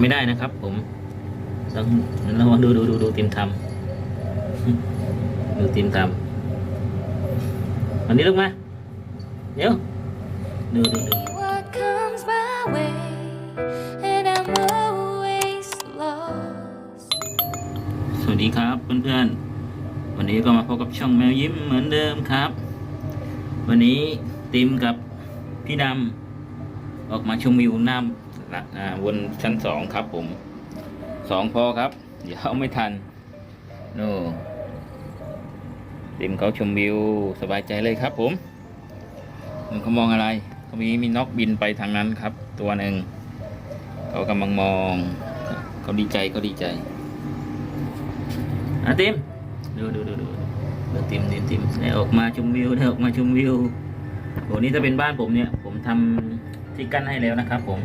ไม่ได้นะครับ ผมต้องระวังดูดูดูดูติมทำดูติมทำวันนี้ลูกมาเดี๋ยวดูดูดู What comes my way, and I'm always lost. สวัสดีครับเพื่อนๆ วันนี้ก็มาพบกับช่องแมวยิ้มเหมือนเดิมครับ วันนี้ติมกับพี่ดำออกมาชมวิวน้ำ ละอ่าบนชั้นสองครับผมสองพอครับ เดี๋ยวเอาไม่ทันโน่ติมเขาชมวิวสบายใจเลยครับผมมันเขามองอะไรเขามีมีนกบินไปทางนั้นครับ ตัวหนึ่งเขากำลังมองเขาดีใจเขาดีใจอะติมดูดูดูดูดูติมติมติมได้ออกมาชมวิวได้ออกมาชมวิวโหนี่ถ้าเป็นบ้านผมเนี่ย ผมทำที่กั้นให้แล้วนะครับผม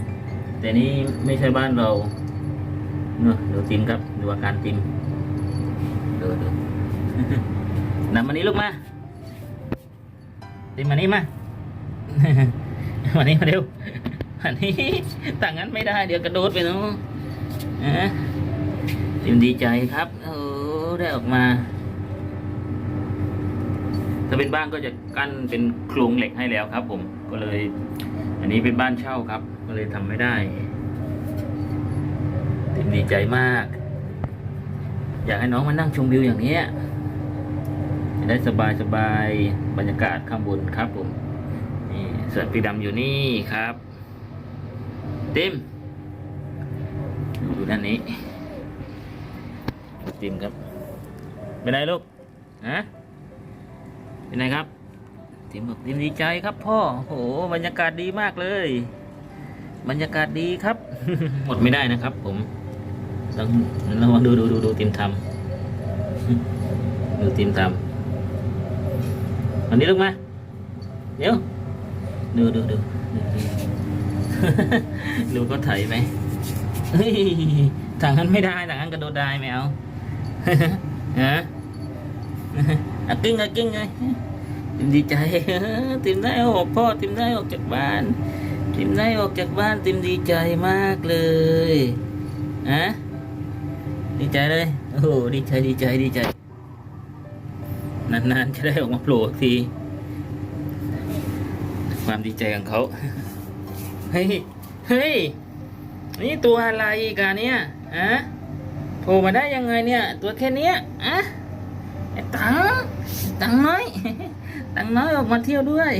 แต่นี่ไม่ใช่บ้านเราเนอะดูติมครับดูอาการติมดูดูนำมานี้ลูกมาติมมานี่มามานี่มาเร็วมานี่ต่างนั้นไม่ได้เดี๋ยวกระโดดไปเนาะอะติมดีใจครับโอ้ได้ออกมา ถ้าเป็นบ้านก็จะกั้นเป็นโครงเหล็กให้แล้วครับ ผมก็เลย อันนี้เป็นบ้านเช่าครับ ก็เลยทำไม่ได้ติมดีใจมาก อยากให้น้องมานั่งชมวิวอย่างนี้จะได้สบายสบายบรรยากาศข้างบนครับผมนี่ส่วนพี่ดำอยู่นี่ครับ ติมดูด้านนี้ติมครับเป็นไงลูกฮะเป็นไงครับติมบอกติมดีใจครับพ่อโอ้โหบรรยากาศดีมากเลย บรรยากาศดีครับ หมดไม่ได้นะครับ ผมต้องระวังดูดูดูดูติมทำดูติมทำวันนี้ลูกมาเดี๋ยวดูดูดูดูก็ไถไหมเฮ้ยทางนั้นไม่ได้ทางนั้นกระโดดได้ไม่เอาฮะอะกิ้งอะกิ้งไงติมดีใจติมได้ออกพ่อติมได้ออกจากบ้าน ติมได้ออกจากบ้านติมดีใจมากเลยฮะดีใจเลย โอ้โหดีใจดีใจดีใจ นานๆจะได้ออกมาโผล่อีกทีความดีใจของเขาเฮ้ยเฮ้ยนี่ตัวอะไรกันเนี่ยอะโผล่มาได้ยังไงเนี่ย ตัวแค่เนี้ยอะตังตังน้อย ตังน้อยออกมาเที่ยวด้วย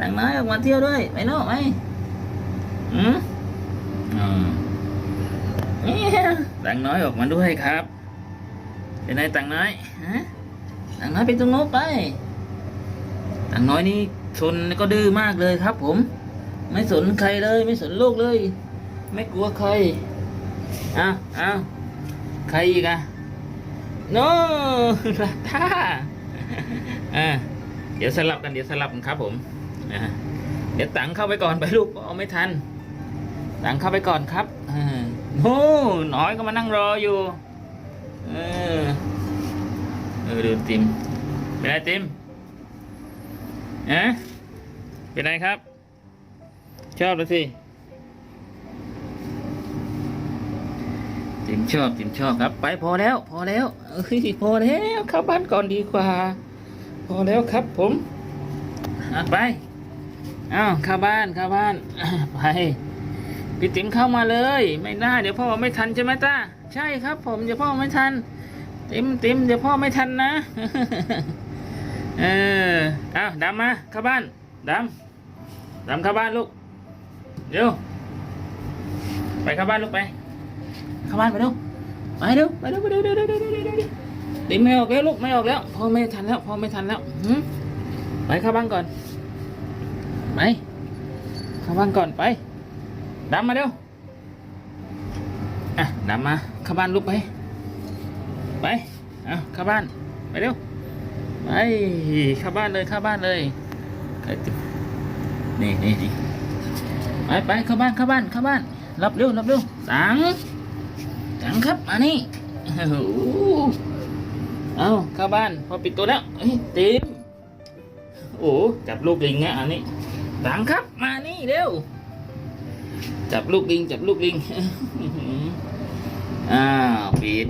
ตังน้อยออกมาเที่ยวด้วยไปโน่ไปอืมอืมเนี่ยตังน้อยออกมาด้วยครับเป็นไงตังน้อยฮะตังน้อยไปตรงโน้นไปตังน้อยนี่ชนก็ดื้อมากเลยครับ ผม ไม่สนใครเลย ไม่สนโลกเลย ไม่กลัวใครอ้าวอ้าวใครอีกอะโน่ลาท่าอ่า เดี๋ยวสลับกันเดี๋ยวสลับกันครับผมเดี๋ยวตังเข้าไปก่อนไปลูกเอาไม่ทัน ตังเข้าไปก่อนครับอ่าโอ้น้อยก็มานั่งรออยู่ เออเออดูติมเป็นไรติมอะเป็นไรครับ ชอบแล้วสิติมชอบติมชอบครับ ไปพอแล้ว พอแล้วเอ้ยพอแล้วเข้าบ้านก่อนดีกว่า อแล้วครับผมไปอ้าวเข้าบ้านเข้าบ้านไปพี่ติ๋มเข้ามาเลย ไม่ได้เดี๋ยวพ่อไม่ทันใช่ไหมต้าใช่ครับ ผมเดี๋ยวพ่อไม่ทัน ติ๋มติ๋มเดี๋ยวพ่อไม่ทันนะเอออ้าวดำมาเข้าบ้านดำดำเข้าบ้านลูกเร็วไปเข้าบ้านลูกไป เข้าบ้านไปเร็วไปเร็วไปเร็วไปเร็วเร็วเร็วเร็ว เร็วเร็วเร็วตีไม่ออกแล้วลูกไม่ออกแล้วพ่อไม่ทันแล้วพ่อไม่ทันแล้วไปเข้าบ้านก่อนไปเข้าบ้านก่อนไปดำมาเร็วอะดำมาเข้าบ้านลูกไป ไปเอาเข้าบ้านไปเร็วไปเข้าบ้านเลยเข้าบ้านเลยนี่นี่นี่ไปไปเข้าบ้านเข้าบ้านเข้าบ้านรับเร็วรับเร็วสังสังครับมานี่โอ้ เอาเข้าบ้านพอปิดตัวแล้วเฮ้ยติมโอ้จับลูกลิงนะอันนี้สังครับมานี่เร็วจับลูกลิงจับลูกลิงอ้าวปิด